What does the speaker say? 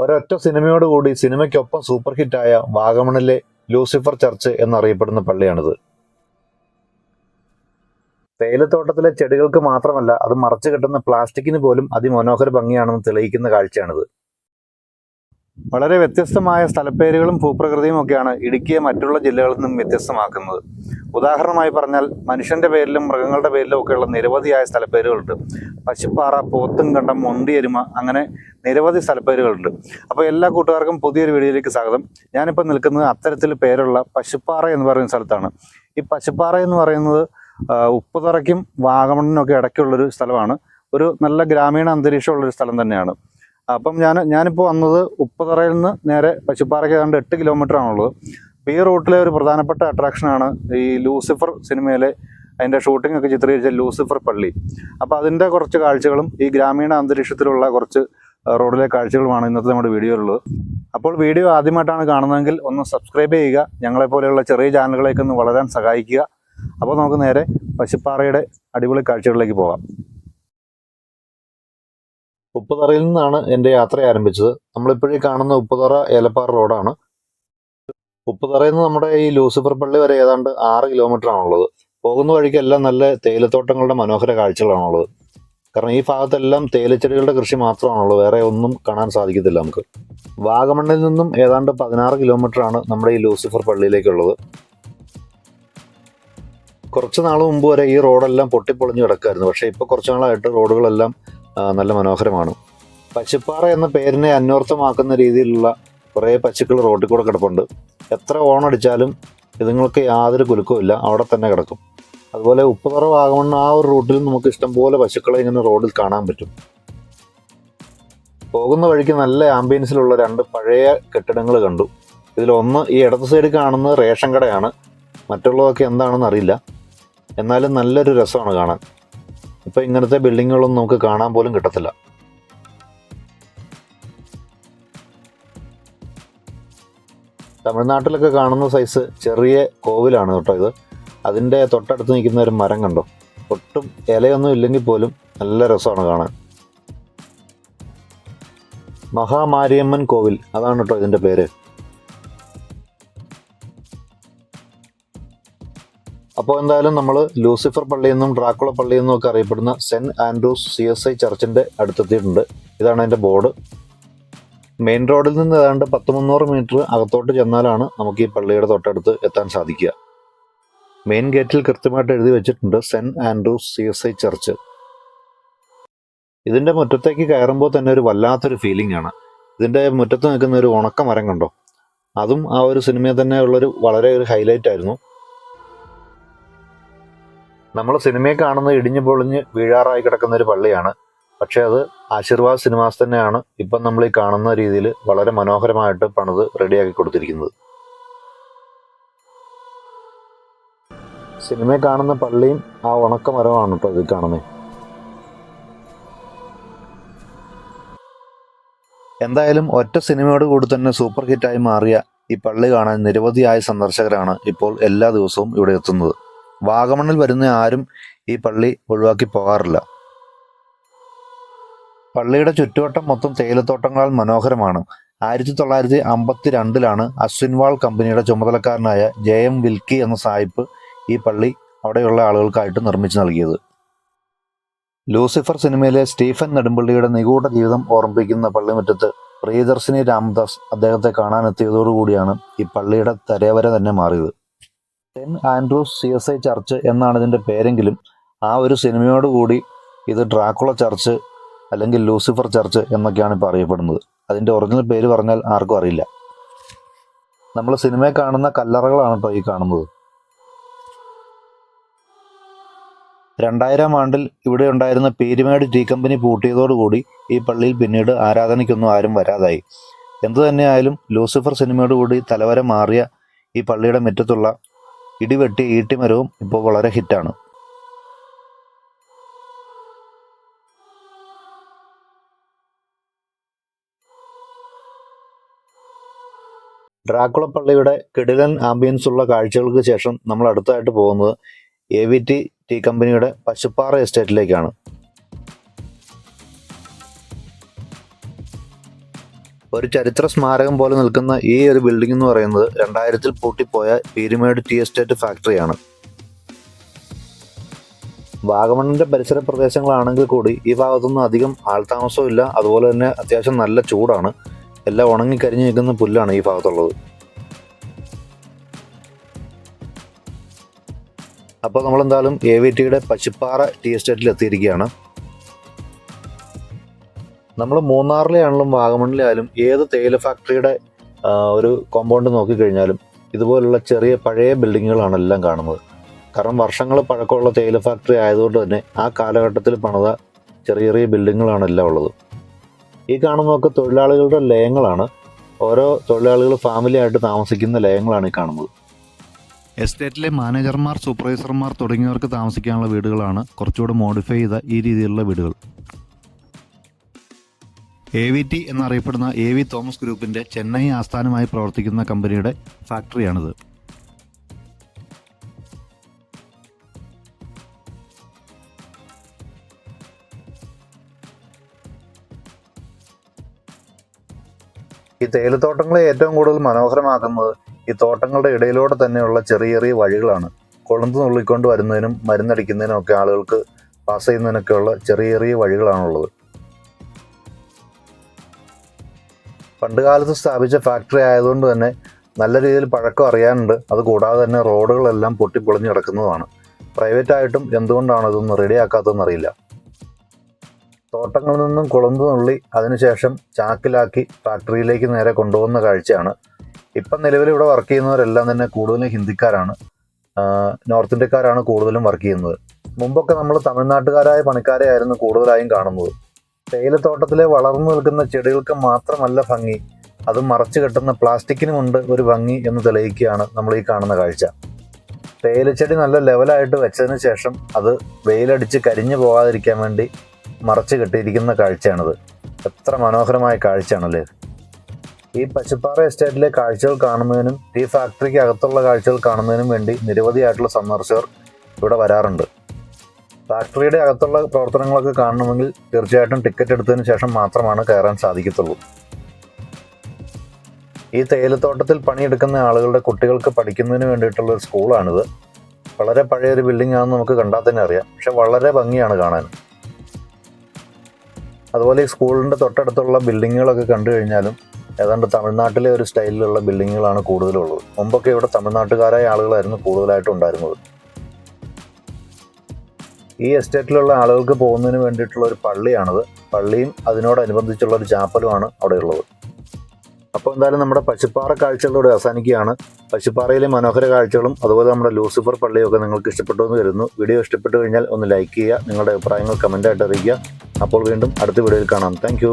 ഒരൊറ്റ സിനിമയോടുകൂടി സിനിമയ്ക്കൊപ്പം സൂപ്പർ ഹിറ്റായ വാഗമണിലെ ലൂസിഫർ ചർച്ച് എന്നറിയപ്പെടുന്ന പള്ളിയാണിത്. തേയിലത്തോട്ടത്തിലെ ചെടികൾക്ക് മാത്രമല്ല അത് മറച്ചു കെട്ടുന്ന പ്ലാസ്റ്റിക്കിന് പോലും അതിമനോഹര ഭംഗിയാണെന്ന് തെളിയിക്കുന്ന കാഴ്ചയാണിത്. വളരെ വ്യത്യസ്തമായ സ്ഥലപ്പേരുകളും ഭൂപ്രകൃതിയും ഒക്കെയാണ് ഇടുക്കിയെ മറ്റുള്ള ജില്ലകളിൽ നിന്നും വ്യത്യസ്തമാക്കുന്നത്. ഉദാഹരണമായി പറഞ്ഞാൽ മനുഷ്യന്റെ പേരിലും മൃഗങ്ങളുടെ പേരിലും ഒക്കെയുള്ള നിരവധിയായ സ്ഥലപ്പേരുകളുണ്ട്. പശുപ്പാറ പോത്തുംകണ്ടം മൊണ്ടിയരുമ അങ്ങനെ നിരവധി സ്ഥലപ്പേരുകളുണ്ട്. അപ്പോൾ എല്ലാ കൂട്ടുകാർക്കും പുതിയൊരു വീഡിയോയിലേക്ക് സ്വാഗതം. ഞാനിപ്പോൾ നിൽക്കുന്നത് അത്തരത്തിൽ പേരുള്ള പശുപ്പാറ എന്ന് പറയുന്ന സ്ഥലത്താണ്. ഈ പശുപ്പാറ എന്ന് പറയുന്നത് ഉപ്പുതറയ്ക്കും വാഗമണിനും ഒക്കെ ഇടയ്ക്കുള്ളൊരു സ്ഥലമാണ്. ഒരു നല്ല ഗ്രാമീണ അന്തരീക്ഷമുള്ളൊരു സ്ഥലം തന്നെയാണ്. അപ്പം ഞാൻ ഞാനിപ്പോൾ വന്നത് ഉപ്പുതറയിൽ നിന്ന് നേരെ പശുപ്പാറയ്ക്ക് ഏതാണ്ട് എട്ട് കിലോമീറ്റർ ആണുള്ളത്. അപ്പോൾ ഈ റൂട്ടിലെ ഒരു പ്രധാനപ്പെട്ട അട്രാക്ഷനാണ് ഈ ലൂസിഫർ സിനിമയിലെ അതിന്റെ ഷൂട്ടിംഗ് ഒക്കെ ചിത്രീകരിച്ച ലൂസിഫർ പള്ളി. അപ്പോൾ അതിന്റെ കുറച്ച് കാഴ്ചകളും ഈ ഗ്രാമീണ അന്തരീക്ഷത്തിലുള്ള കുറച്ച് റോഡിലെ കാഴ്ചകളുമാണ് ഇന്നത്തെ നമ്മുടെ വീഡിയോയിലുള്ളത് അപ്പോൾ വീഡിയോ ആദ്യമായിട്ടാണ് കാണുന്നതെങ്കിൽ ഒന്ന് സബ്സ്ക്രൈബ് ചെയ്യുക ഞങ്ങളെപ്പോലെയുള്ള ചെറിയ ചാനലുകളേക്ക് ഒന്ന് വളരാൻ സഹായിക്കുക. അപ്പോൾ നമുക്ക് നേരെ പശുപ്പാറയുടെ അടിപൊളി കാഴ്ചകളിലേക്ക് പോകാം. ഉപ്പുതറയിൽ നിന്നാണ് എന്റെ യാത്ര ആരംഭിച്ചത്. നമ്മളിപ്പോഴേ കാണുന്ന ഉപ്പുതറ ഏലപ്പാറ റോഡാണ്. ഉപ്പുതറയിൽ നിന്ന് നമ്മുടെ ഈ ലൂസിഫർ പള്ളി വരെ ഏതാണ്ട് ആറ് കിലോമീറ്റർ ആണുള്ളത്. പോകുന്ന വഴിക്കെല്ലാം നല്ല തേയിലത്തോട്ടങ്ങളുടെ മനോഹര കാഴ്ചകളാണുള്ളത്. കാരണം ഈ ഭാഗത്തെല്ലാം തേയിലച്ചെടികളുടെ കൃഷി മാത്രമാണുള്ളത്. വേറെ ഒന്നും കാണാൻ സാധിക്കത്തില്ല നമുക്ക്. വാഗമണ്ണിൽ നിന്നും ഏതാണ്ട് പതിനാറ് കിലോമീറ്റർ ആണ് നമ്മുടെ ഈ ലൂസിഫർ പള്ളിയിലേക്കുള്ളത്. കുറച്ച് നാൾ മുമ്പ് വരെ ഈ റോഡെല്ലാം പൊട്ടിപ്പൊളിഞ്ഞ് കിടക്കായിരുന്നു പക്ഷേ ഇപ്പോൾ കുറച്ച് നാളായിട്ട് റോഡുകളെല്ലാം നല്ല മനോഹരമാണ്. പശുപ്പാറ എന്ന പേരിനെ അന്വർത്ഥമാക്കുന്ന രീതിയിലുള്ള കുറേ പശുക്കൾ റോഡിൽ കൂടെ കിടപ്പുണ്ട്. എത്ര ഓണടിച്ചാലും ഇതുങ്ങൾക്ക് യാതൊരു കുലുക്കവുമില്ല അവിടെ തന്നെ കിടക്കും. അതുപോലെ ഉപ്പുതറ കുറവാകുമെന്ന് ആ ഒരു റൂട്ടിൽ നമുക്ക് ഇഷ്ടംപോലെ പശുക്കളെ ഇങ്ങനെ റോഡിൽ കാണാൻ പറ്റും. പോകുന്ന വഴിക്ക് നല്ല ആംബിയൻസിലുള്ള രണ്ട് പഴയ കെട്ടിടങ്ങൾ കണ്ടു. ഇതിലൊന്ന് ഈ ഇടത് സൈഡിൽ കാണുന്നത് റേഷൻ കടയാണ്. മറ്റുള്ളതൊക്കെ എന്താണെന്ന് അറിയില്ല. എന്നാലും നല്ലൊരു രസമാണ് കാണാൻ. ഇപ്പം ഇങ്ങനത്തെ ബിൽഡിങ്ങുകളൊന്നും നമുക്ക് കാണാൻ പോലും കിട്ടത്തില്ല. തമിഴ്നാട്ടിലൊക്കെ കാണുന്ന സൈസ് ചെറിയ കോവിലാണ് കേട്ടോ ഇത്. അതിന്റെ തൊട്ടടുത്ത് നിൽക്കുന്ന ഒരു മരം കണ്ടോ? ഒട്ടും ഇലയൊന്നും ഇല്ലെങ്കിൽ പോലും നല്ല രസമാണ് കാണാൻ. മഹാമാരിയമ്മൻ കോവിൽ അതാണ് കേട്ടോ ഇതിന്റെ പേര്. അപ്പോൾ എന്തായാലും നമ്മൾ ലൂസിഫർ പള്ളി എന്നും ഡ്രാക്കുള പള്ളി നിന്നും ഒക്കെ അറിയപ്പെടുന്ന Saint Andrew's C S I ചർച്ചിന്റെ അടുത്തെത്തിയിട്ടുണ്ട്. ഇതാണ് അതിന്റെ ബോർഡ്. മെയിൻ റോഡിൽ നിന്ന് ഏതാണ്ട് പത്ത് മുന്നൂറ് മീറ്റർ അകത്തോട്ട് ചെന്നാലാണ് നമുക്ക് ഈ പള്ളിയുടെ തൊട്ടടുത്ത് എത്താൻ സാധിക്കുക. മെയിൻ ഗേറ്റിൽ കൃത്യമായിട്ട് എഴുതി വെച്ചിട്ടുണ്ട് Saint Andrew's C S I church. ഇതിന്റെ മുറ്റത്തേക്ക് കയറുമ്പോൾ തന്നെ ഒരു വല്ലാത്തൊരു ഫീലിംഗ് ആണ്. ഇതിന്റെ മുറ്റത്ത് നിൽക്കുന്ന ഒരു ഉണക്ക മരം കണ്ടോ? അതും ആ ഒരു സിനിമയിൽ തന്നെ ഉള്ളൊരു വളരെ ഒരു ഹൈലൈറ്റ് ആയിരുന്നു. നമ്മൾ സിനിമയെ കാണുന്ന ഇടിഞ്ഞു പൊളിഞ്ഞ് വീഴാറായി കിടക്കുന്ന ഒരു പള്ളിയാണ് പക്ഷേ അത് ആശീർവാദ് സിനിമാസ് തന്നെയാണ് ഇപ്പം നമ്മൾ ഈ കാണുന്ന രീതിയിൽ വളരെ മനോഹരമായിട്ട് പണിത് റെഡിയാക്കി കൊടുത്തിരിക്കുന്നത്. സിനിമയിൽ കാണുന്ന പള്ളിയും ആ ഉണക്ക മരമാണ് കേട്ടോ ഇത് കാണുന്നത്. എന്തായാലും ഒറ്റ സിനിമയോട് കൂടി തന്നെ സൂപ്പർ ഹിറ്റായി മാറിയ ഈ പള്ളി കാണാൻ നിരവധിയായ സന്ദർശകരാണ് ഇപ്പോൾ എല്ലാ ദിവസവും ഇവിടെ എത്തുന്നത്. വാഗമണ്ണിൽ വരുന്ന ആരും ഈ പള്ളി ഒഴിവാക്കി പോകാറില്ല. പള്ളിയുടെ ചുറ്റുവട്ടം മൊത്തം തേയിലത്തോട്ടങ്ങളാൽ മനോഹരമാണ്. ആയിരത്തി തൊള്ളായിരത്തി അമ്പത്തി രണ്ടിലാണ് അശ്വിൻവാൾ കമ്പനിയുടെ ചുമതലക്കാരനായ ജെ എം വിൽക്കി എന്ന സായിപ്പ് ഈ പള്ളി അവിടെയുള്ള ആളുകൾക്കായിട്ട് നിർമ്മിച്ചു നൽകിയത്. ലൂസിഫർ സിനിമയിലെ സ്റ്റീഫൻ നെടുമ്പള്ളിയുടെ നിഗൂഢ ജീവിതം ഓർമ്മിപ്പിക്കുന്ന പള്ളിമുറ്റത്ത് പ്രിയദർശിനി രാംദാസ് അദ്ദേഹത്തെ കാണാനെത്തിയതോടുകൂടിയാണ് ഈ പള്ളിയുടെ തരേവരെ തന്നെ മാറിയത്. Saint Andrew's C S I church എന്നാണ് ഇതിന്റെ പേരെങ്കിലും ആ ഒരു സിനിമയോടുകൂടി ഇത് ഡ്രാക്കുള ചർച്ച് അല്ലെങ്കിൽ ലൂസിഫർ ചർച്ച് എന്നൊക്കെയാണ് ഇപ്പോൾ അറിയപ്പെടുന്നത്. അതിന്റെ ഒറിജിനൽ പേര് പറഞ്ഞാൽ ആർക്കും അറിയില്ല. നമ്മൾ സിനിമയിൽ കാണുന്ന കല്ലറകളാണ് കേട്ടോ ഈ കാണുന്നത്. രണ്ടായിരം ആണ്ടിൽ ഇവിടെ ഉണ്ടായിരുന്ന പീരുമേട് ടീ കമ്പനി പൂട്ടിയതോടുകൂടി ഈ പള്ളിയിൽ പിന്നീട് ആരാധനയ്ക്കൊന്നും ആരും വരാതായി. എന്തു തന്നെയായാലും ലൂസിഫർ സിനിമയോടുകൂടി തലവര മാറിയ ഈ പള്ളിയുടെ മുറ്റത്തുള്ള ഇടിവെട്ടിയ ഈട്ടിമരവും ഇപ്പോൾ വളരെ ഹിറ്റാണ്. ഡ്രാക്കുള പള്ളിയുടെ കിടിലൻ ആംബിയൻസ് ഉള്ള കാഴ്ചകൾക്ക് ശേഷം നമ്മൾ അടുത്തായിട്ട് പോകുന്നത് എ വി ടി ടീ കമ്പനിയുടെ പശുപ്പാറ എസ്റ്റേറ്റിലേക്കാണ്. ഒരു ചരിത്ര സ്മാരകം പോലെ നിൽക്കുന്ന ഈ ഒരു ബിൽഡിംഗ് എന്ന് പറയുന്നത് രണ്ടായിരത്തിൽ പൂട്ടിപ്പോയ പീരുമേട് ടി എസ്റ്റേറ്റ് ഫാക്ടറിയാണ്. വാഗമണിന്റെ പരിസര പ്രദേശങ്ങളാണെങ്കിൽ കൂടി ഈ ഭാഗത്തൊന്നും അധികം ആൾതാമസവും ഇല്ല. അതുപോലെ തന്നെ അത്യാവശ്യം നല്ല ചൂടാണ്. എല്ലാം ഉണങ്ങിക്കരിഞ്ഞു നിൽക്കുന്ന പുല്ലാണ് ഈ ഭാഗത്തുള്ളത്. അപ്പോൾ നമ്മളെന്തായാലും എ വി ടിയുടെ പശുപ്പാറ ടീ എസ്റ്റേറ്റിൽ എത്തിയിരിക്കുകയാണ്. നമ്മൾ മൂന്നാറിലെയാണെങ്കിലും വാഗമണിലായാലും ഏത് തേയില ഫാക്ടറിയുടെ ഒരു കോമ്പൗണ്ട് നോക്കിക്കഴിഞ്ഞാലും ഇതുപോലുള്ള ചെറിയ പഴയ ബിൽഡിങ്ങുകളാണ് എല്ലാം കാണുന്നത്. കാരണം വർഷങ്ങൾ പഴക്കമുള്ള തേയില ഫാക്ടറി ആയതുകൊണ്ട് തന്നെ ആ കാലഘട്ടത്തിൽ പണിത ചെറിയ ചെറിയ ബിൽഡിങ്ങുകളാണ് എല്ലാം ഉള്ളത്. ഈ കാണുന്നതൊക്കെ തൊഴിലാളികളുടെ ലയങ്ങളാണ്. ഓരോ തൊഴിലാളികൾ ഫാമിലിയായിട്ട് താമസിക്കുന്ന ലയങ്ങളാണ് ഈ കാണുന്നത്. എസ്റ്റേറ്റിലെ മാനേജർമാർ സൂപ്പർവൈസർമാർ തുടങ്ങിയവർക്ക് താമസിക്കാനുള്ള വീടുകളാണ് കുറച്ചുകൂടെ മോഡിഫൈ ചെയ്ത ഈ രീതിയിലുള്ള വീടുകൾ. എ വി ടി എന്നറിയപ്പെടുന്ന എ വി തോമസ് ഗ്രൂപ്പിന്റെ ചെന്നൈ ആസ്ഥാനമായി പ്രവർത്തിക്കുന്ന കമ്പനിയുടെ ഫാക്ടറിയാണിത് ഈ തേയിലത്തോട്ടങ്ങളെ ഏറ്റവും കൂടുതൽ മനോഹരമാക്കുന്നത് ഈ തോട്ടങ്ങളുടെ ഇടയിലൂടെ തന്നെയുള്ള ചെറിയ ചെറിയ വഴികളാണ്. കൊളുന്ത് നുള്ളിക്കൊണ്ട് വരുന്നതിനും മരുന്നടിക്കുന്നതിനും ഒക്കെ ആളുകൾക്ക് പാസ് ചെയ്യുന്നതിനൊക്കെയുള്ള ചെറിയ ചെറിയ വഴികളാണുള്ളത്. പണ്ട് കാലത്ത് സ്ഥാപിച്ച ഫാക്ടറി ആയതുകൊണ്ട് തന്നെ നല്ല രീതിയിൽ പഴക്കം അറിയാനുണ്ട്. അത് കൂടാതെ തന്നെ റോഡുകളെല്ലാം പൊട്ടിപ്പൊളിഞ്ഞ് കിടക്കുന്നതാണ്. പ്രൈവറ്റായിട്ടും എന്തുകൊണ്ടാണ് ഇതൊന്നും റെഡിയാക്കാത്തതെന്ന് അറിയില്ല. തോട്ടങ്ങളിൽ നിന്നും കുളമ്പ് നുള്ളി അതിനുശേഷം ചാക്കിലാക്കി ഫാക്ടറിയിലേക്ക് നേരെ കൊണ്ടുപോകുന്ന കാഴ്ചയാണ്. ഇപ്പം നിലവിൽ ഇവിടെ വർക്ക് ചെയ്യുന്നവരെല്ലാം തന്നെ കൂടുതലും ഹിന്ദിക്കാരാണ്. നോർത്ത് ഇന്ത്യക്കാരാണ് കൂടുതലും വർക്ക് ചെയ്യുന്നത്. മുമ്പൊക്കെ നമ്മൾ തമിഴ്നാട്ടുകാരായ പണിക്കാരെ ആയിരുന്നു കൂടുതലായും കാണുന്നത്. തേയിലത്തോട്ടത്തിലെ വളർന്നു നിൽക്കുന്ന ചെടികൾക്ക് മാത്രമല്ല ഭംഗി അത് മറച്ചു കെട്ടുന്ന പ്ലാസ്റ്റിക്കിനുമുണ്ട് ഒരു ഭംഗി എന്ന് തെളിയിക്കുകയാണ് നമ്മൾ ഈ കാണുന്ന കാഴ്ച. തേയിലച്ചെടി നല്ല ലെവലായിട്ട് വെച്ചതിന് ശേഷം അത് വെയിലടിച്ച് കരിഞ്ഞു പോകാതിരിക്കാൻ വേണ്ടി മറച്ചു കെട്ടിയിരിക്കുന്ന കാഴ്ചയാണിത്. എത്ര മനോഹരമായ കാഴ്ചയാണല്ലേ? ഈ പശുപ്പാറ എസ്റ്റേറ്റിലെ കാഴ്ചകൾ കാണുന്നതിനും ടീ ഫാക്ടറിക്ക് അകത്തുള്ള കാഴ്ചകൾ കാണുന്നതിനും വേണ്ടി നിരവധിയായിട്ടുള്ള സന്ദർശകർ ഇവിടെ വരാറുണ്ട്. ഫാക്ടറിയുടെ അകത്തുള്ള പ്രവർത്തനങ്ങളൊക്കെ കാണണമെങ്കിൽ തീർച്ചയായിട്ടും ടിക്കറ്റ് എടുത്തതിന് ശേഷം മാത്രമാണ് കയറാൻ സാധിക്കത്തുള്ളൂ. ഈ തേയിലത്തോട്ടത്തിൽ പണിയെടുക്കുന്ന ആളുകളുടെ കുട്ടികൾക്ക് പഠിക്കുന്നതിന് വേണ്ടിയിട്ടുള്ള ഒരു സ്കൂളാണിത്. വളരെ പഴയൊരു ബിൽഡിംഗ് ആണെന്ന് നമുക്ക് കണ്ടാൽ തന്നെ അറിയാം. പക്ഷെ വളരെ ഭംഗിയാണ് കാണാൻ. അതുപോലെ ഈ സ്കൂളിന്റെ തൊട്ടടുത്തുള്ള ബിൽഡിങ്ങുകളൊക്കെ കണ്ടു കഴിഞ്ഞാലും ഏതാണ്ട് തമിഴ്നാട്ടിലെ ഒരു സ്റ്റൈലിലുള്ള ബിൽഡിങ്ങുകളാണ് കൂടുതലുള്ളത്. മുമ്പൊക്കെ ഇവിടെ തമിഴ്നാട്ടുകാരായ ആളുകളായിരുന്നു കൂടുതലായിട്ടും ഉണ്ടായിരുന്നത്. ഈ എസ്റ്റേറ്റിലുള്ള ആളുകൾക്ക് പോകുന്നതിന് വേണ്ടിയിട്ടുള്ള ഒരു പള്ളിയാണത്. പള്ളിയും അതിനോടനുബന്ധിച്ചുള്ള ഒരു ചാപ്പലുമാണ് അവിടെ ഉള്ളത് അപ്പോൾ എന്തായാലും നമ്മുടെ പശുപ്പാറ കാഴ്ചകളിലൂടെ അവസാനിക്കുകയാണ്. പശുപ്പാറയിലെ മനോഹര കാഴ്ചകളും അതുപോലെ നമ്മുടെ ലൂസിഫർ പള്ളിയൊക്കെ നിങ്ങൾക്ക് ഇഷ്ടപ്പെട്ടു എന്ന് കരുതുന്നു. വീഡിയോ ഇഷ്ടപ്പെട്ടു കഴിഞ്ഞാൽ ഒന്ന് ലൈക്ക് ചെയ്യുക നിങ്ങളുടെ അഭിപ്രായങ്ങൾ കമന്റായിട്ട് അറിയിക്കുക. അപ്പോൾ വീണ്ടും അടുത്ത വീഡിയോയിൽ കാണാം. താങ്ക്